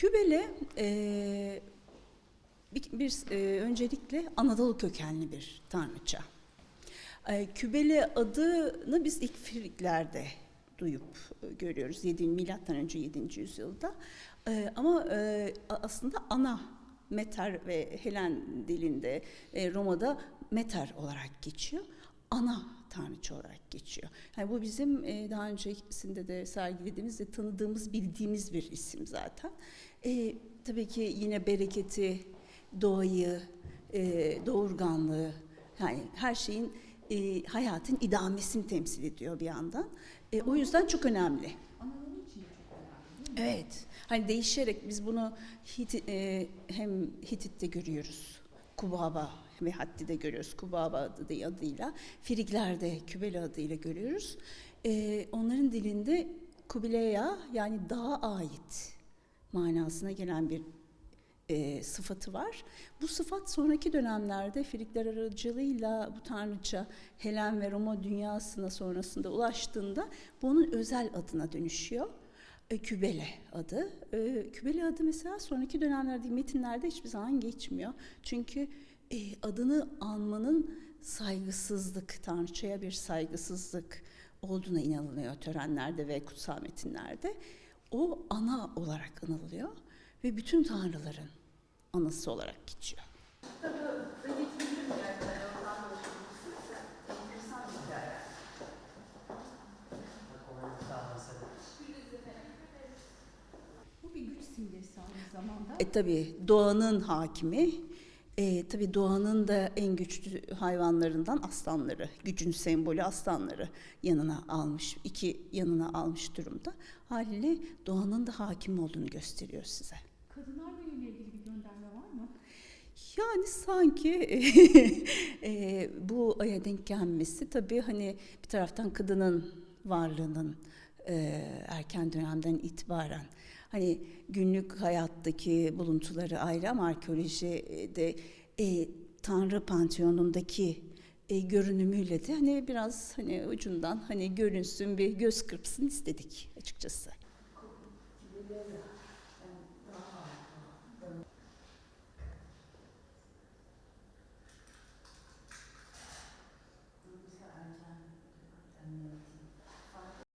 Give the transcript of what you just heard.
Kübele e, bir, bir, e, öncelikle Anadolu kökenli bir tanrıça. E, Kübele adını biz ilk Friklerde duyup e, görüyoruz 7 milattan önce 7. yüzyılda. E, ama e, aslında ana Meter ve Helen dilinde e, Roma'da Meter olarak geçiyor. Ana tanrıça olarak geçiyor. Yani bu bizim e, daha öncesinde de sergilediğimiz ve tanıdığımız, bildiğimiz bir isim zaten. E, tabii ki yine bereketi, doğayı, e, doğurganlığı, yani her şeyin e, hayatın idamesini temsil ediyor bir yandan. E, o yüzden çok önemli. Evet. Hani değişerek biz bunu Hit, e, hem Hitit'te görüyoruz. Kubaba ve Hatti'de görüyoruz. Kubaba adı, adıyla. Frikler'de Kübele adıyla görüyoruz. E, onların dilinde Kubileya yani dağa ait manasına gelen bir e, sıfatı var. Bu sıfat sonraki dönemlerde Frikler aracılığıyla bu tanrıça Helen ve Roma dünyasına sonrasında ulaştığında bu onun özel adına dönüşüyor. E, Kübele adı. E, Kübele adı mesela sonraki dönemlerde metinlerde hiçbir zaman geçmiyor. Çünkü e, adını anmanın saygısızlık, tanrıçaya bir saygısızlık olduğuna inanılıyor törenlerde ve kutsal metinlerde. O ana olarak anılıyor ve bütün tanrıların anası olarak geçiyor. Bu bir güç simgesi aynı zamanda. E tabi doğanın hakimi, e, tabi doğanın da en güçlü hayvanlarından aslanları, gücün sembolü aslanları yanına almış, iki yanına almış durumda. Haliyle doğanın da hakim olduğunu gösteriyor size. Kadınlar ile ilgili bir gönderme var mı? Yani sanki e, bu aya denk gelmesi tabii hani bir taraftan kadının varlığının e, erken dönemden itibaren hani günlük hayattaki buluntuları ayrı ama arkeolojide e, Tanrı Panteonu'ndaki e, görünümüyle de hani biraz hani ucundan hani görünsün bir göz kırpsın istedik açıkçası.